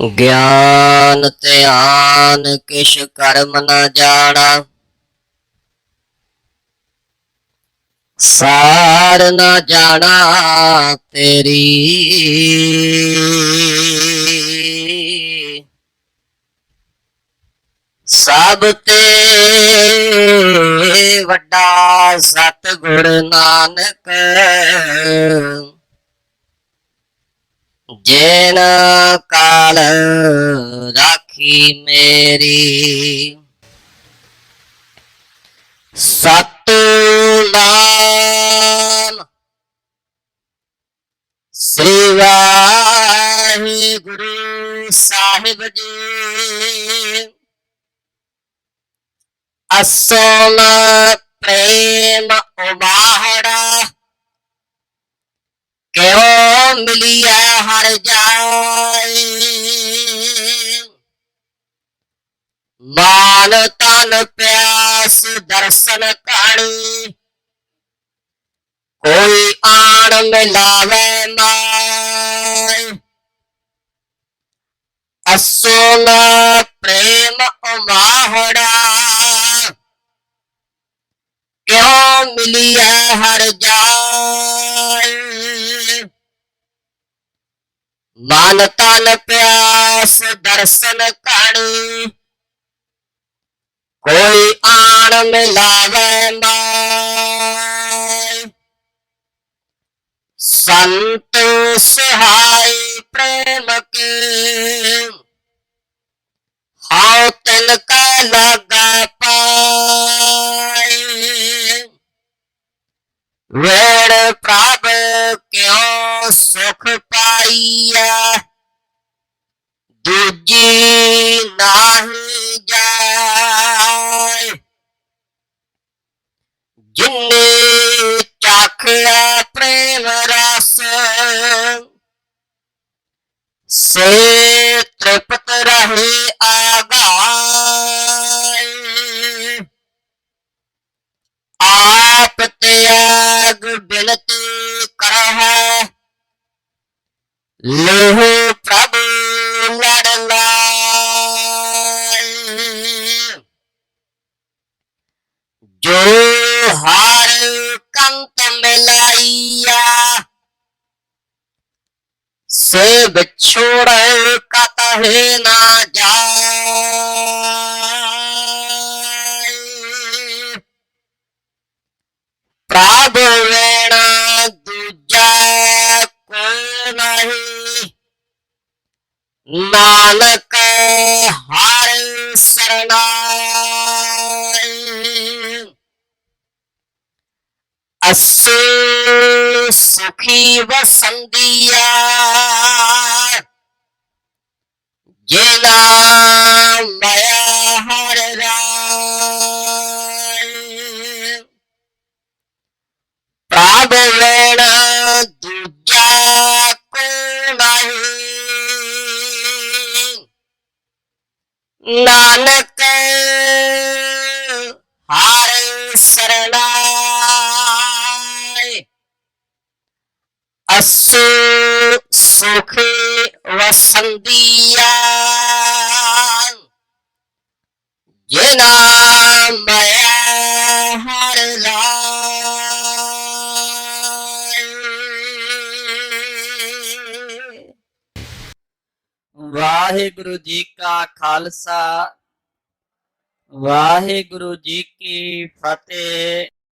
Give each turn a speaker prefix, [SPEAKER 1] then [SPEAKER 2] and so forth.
[SPEAKER 1] ਗਿਆਨ ਧਿਆਨ ਕਿਛ ਕਰਮ ਨਾ ਜਾਣਾ। ਸਾਰ ਨਾ ਜਾਣਾ ਤੇਰੀ। ਸਭ ਤੇ ਵੱਡਾ ਸਤਿਗੁਰ ਨਾਨਕ जैन काल राखी मेरी। सतुलाल श्री गुरु साहिब जी। असल प्रेम उबाहरा क्यों ਮਿਲਿਆ ਹਰ ਜਾਏ। ਮਾਨ ਤਨ ਪਿਆਸ ਦਰਸ਼ਨ ਕਾਣੀ ਕੋਈ ਆਣ ਮਿਲਾਵੇ ਮਾਈ ਅਸੋਲ ਪ੍ਰੇਮ ਉਮਾਹੜਾ। ਕਿਉ ਮਿਲਿਆ ਹਰ ਜਾਏ? बालताल प्यास दर्शन करी कोई आन मिलावे संत सुहाई प्रेम के। हाउ तिल का लगा पाई वेड़ प्राप क्यों सुख ਸੁਖ ਪਾਈਆ ਦੂਜੀ ਨਾਹੀ ਜਾਏ ਜਿਨੇ ਚਾਖਿਆ ਪ੍ਰੇਮ ਰਸ ਸੇ ਤ੍ਰਿਪਤ ਰਹੇ ਆਗਾਏ ਆਪ ਤਿਆਗ ਬਿਨਤੀ ਕਰਹਿ ਲਹੂ ਪ੍ਰਭ ਲੜ ਲਾਏ ਜੋ ਹਰ ਕੰਤ ਮਿਲਾਈਆ ਸੇ ਵਿਛੋੜ ਕਤਹਿ ਨਾ ਜਾਏ। नानक हार शरणाय अस्सु सुखी वसंदिया। नानक हारे शरणाय। असु सुखे वसंदिया ये। नाम हर वाहे
[SPEAKER 2] गुरु जी का खालसा। ਵਾਹਿਗੁਰੂ ਜੀ ਕੀ ਫਤਿਹ।